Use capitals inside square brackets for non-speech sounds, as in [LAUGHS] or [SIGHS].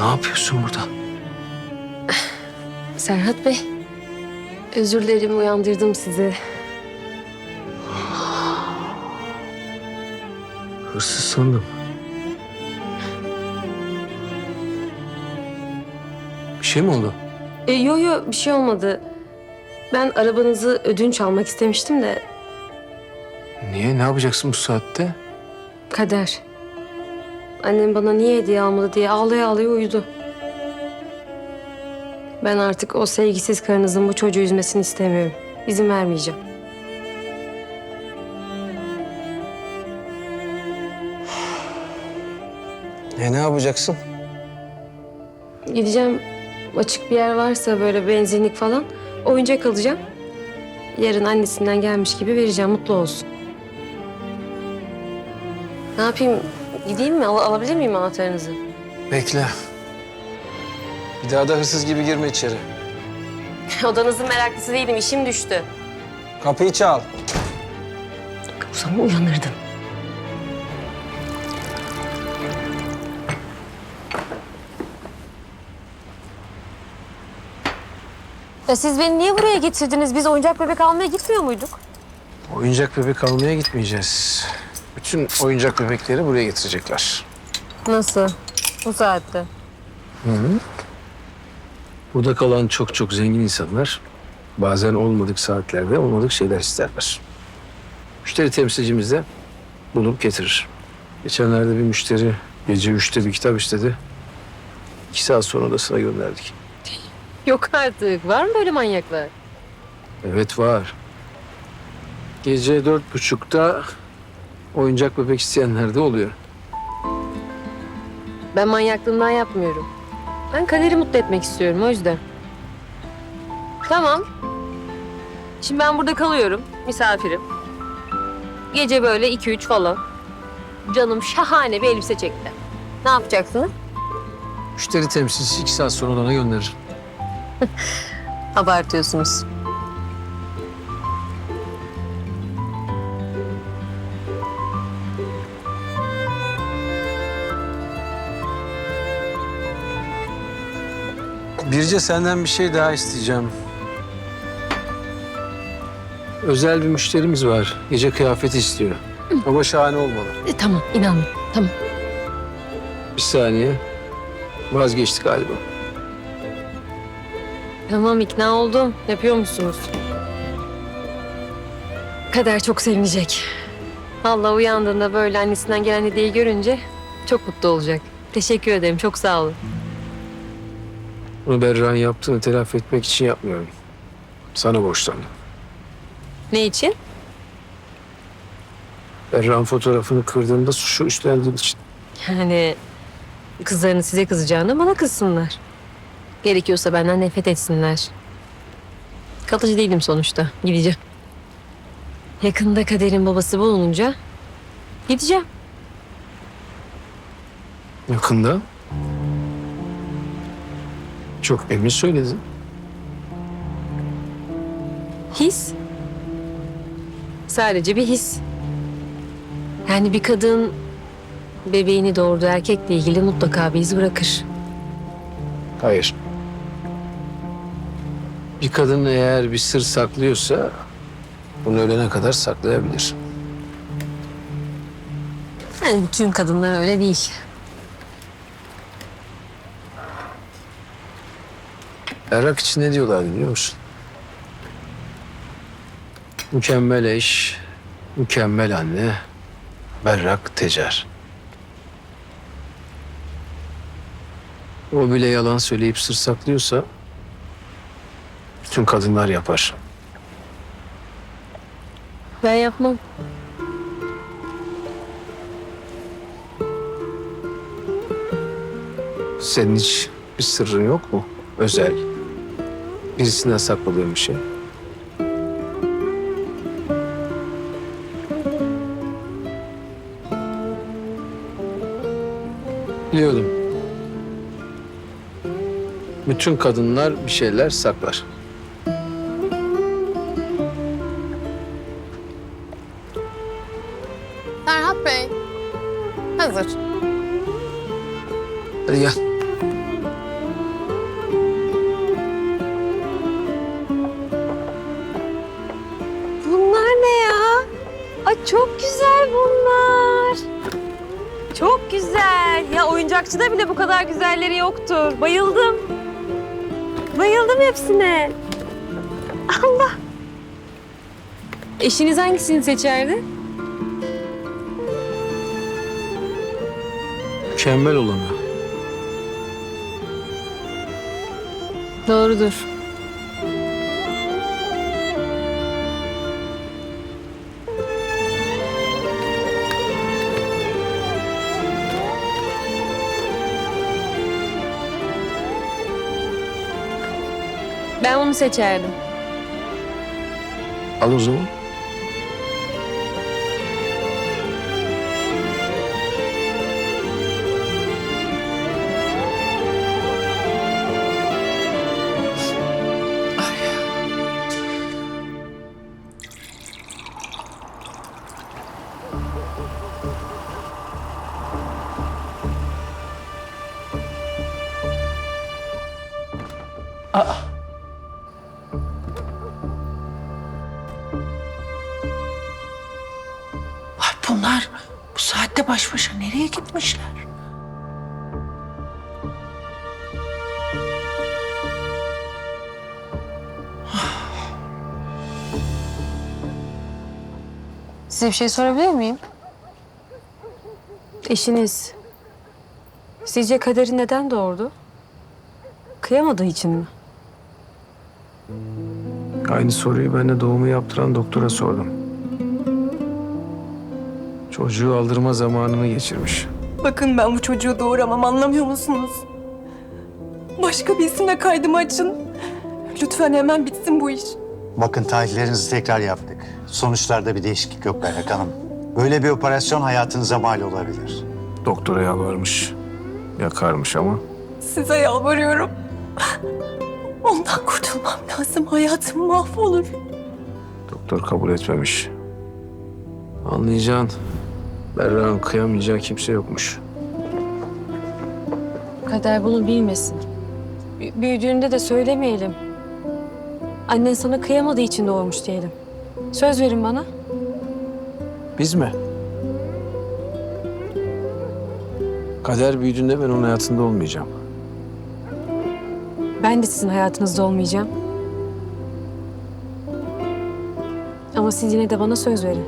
Ne yapıyorsun burada? Serhat Bey. Özür dilerim uyandırdım sizi. Hırsız sandım. Bir şey mi oldu? E, yo yo bir şey olmadı. Ben arabanızı ödünç almak istemiştim de Niye? Ne yapacaksın bu saatte? kader. Annem bana niye hediye almadı diye ağlaya ağlaya uyudu. Ben artık o sevgisiz karınızın bu çocuğu üzmesini istemiyorum. İzin vermeyeceğim. [SIGHS] E ne yapacaksın? Gideceğim açık bir yer varsa böyle benzinlik falan oyuncak alacağım. Yarın annesinden gelmiş gibi vereceğim mutlu olsun. Ne yapayım? Gideyim mi? Al- alabilir miyim anahtarınızı? Bekle. Bir daha da hırsız gibi girme içeri. [LAUGHS] Odanızın meraklısı değilim. işim düştü. Kapıyı çal. O zaman uyanırdım. Ya siz beni niye buraya getirdiniz? Biz oyuncak bebek almaya gitmiyor muyduk? Oyuncak bebek almaya gitmeyeceğiz. Bütün oyuncak bebekleri buraya getirecekler. Nasıl? Bu saatte. Burada kalan çok çok zengin insanlar bazen olmadık saatlerde olmadık şeyler isterler. Müşteri temsilcimiz de bulup getirir. Geçenlerde bir müşteri gece üçte bir kitap istedi. İki saat sonra odasına gönderdik. Yok artık. Var mı böyle manyaklar? Evet var. Gece dört buçukta oyuncak bebek isteyenler de oluyor. Ben manyaklığımdan yapmıyorum. Ben kaderi mutlu etmek istiyorum o yüzden. Tamam. Şimdi ben burada kalıyorum. Misafirim. Gece böyle iki üç falan. Canım şahane bir elbise çekti. Ne yapacaksınız? Müşteri temsilcisi iki saat sonra odana gönderir. Abartıyorsunuz. Birce senden bir şey daha isteyeceğim. Özel bir müşterimiz var. Gece kıyafeti istiyor. Ama şahane olmalı. E, tamam inandım. Tamam. Bir saniye. Vazgeçtik galiba. Tamam ikna oldum. Yapıyor musunuz? Kader çok sevinecek. Vallahi uyandığında böyle annesinden gelen hediyeyi görünce çok mutlu olacak. Teşekkür ederim. Çok sağ olun. Bunu Berra'nın yaptığını telafi etmek için yapmıyorum. Sana borçlandım. Ne için? Berra'nın fotoğrafını kırdığında suçu üstlendiğin için. Yani kızlarını size kızacağına bana kızsınlar. Gerekiyorsa benden nefret etsinler. Kalıcı değilim sonuçta. Gideceğim. Yakında kaderin babası bulununca gideceğim. Yakında. Çok emin söyledin. His. Sadece bir his. Yani bir kadın bebeğini doğurduğu erkekle ilgili mutlaka bir iz bırakır. Hayır. Bir kadın eğer bir sır saklıyorsa bunu ölene kadar saklayabilir. Yani bütün kadınlar öyle değil. Berrak için ne diyorlar biliyor musun? Mükemmel eş, mükemmel anne, berrak tecer. O bile yalan söyleyip sır saklıyorsa bütün kadınlar yapar. Ben yapmam. Senin hiç bir sırrın yok mu? Özel. Birisinden sakladığım bir şey. Biliyordum. Bütün kadınlar bir şeyler saklar. Ferhat Bey, hazır. Hadi gel. Ya oyuncakçıda bile bu kadar güzelleri yoktur. Bayıldım. Bayıldım hepsine. Allah. Eşiniz hangisini seçerdi? Mükemmel olanı. Doğrudur. Ben onu seçerdim. Al o zaman. Ay baş başa nereye gitmişler? Size bir şey sorabilir miyim? Eşiniz sizce kaderi neden doğurdu? Kıyamadığı için mi? Aynı soruyu ben de doğumu yaptıran doktora sordum. Çocuğu aldırma zamanını geçirmiş. Bakın ben bu çocuğu doğuramam anlamıyor musunuz? Başka bir isimle kaydımı açın. Lütfen hemen bitsin bu iş. Bakın tahlillerinizi tekrar yaptık. Sonuçlarda bir değişiklik yok Berrak Hanım. Böyle bir operasyon hayatınıza mal olabilir. Doktora yalvarmış. Yakarmış ama. Size yalvarıyorum. Ondan kurtulmam lazım. Hayatım mahvolur. Doktor kabul etmemiş. Anlayacağın Berra'nın kıyamayacağı kimse yokmuş. Kader bunu bilmesin. Bü- Büyüdüğünde de söylemeyelim. Annen sana kıyamadığı için doğurmuş diyelim. Söz verin bana. Biz mi? Kader büyüdüğünde ben onun hayatında olmayacağım. Ben de sizin hayatınızda olmayacağım. Ama siz yine de bana söz verin.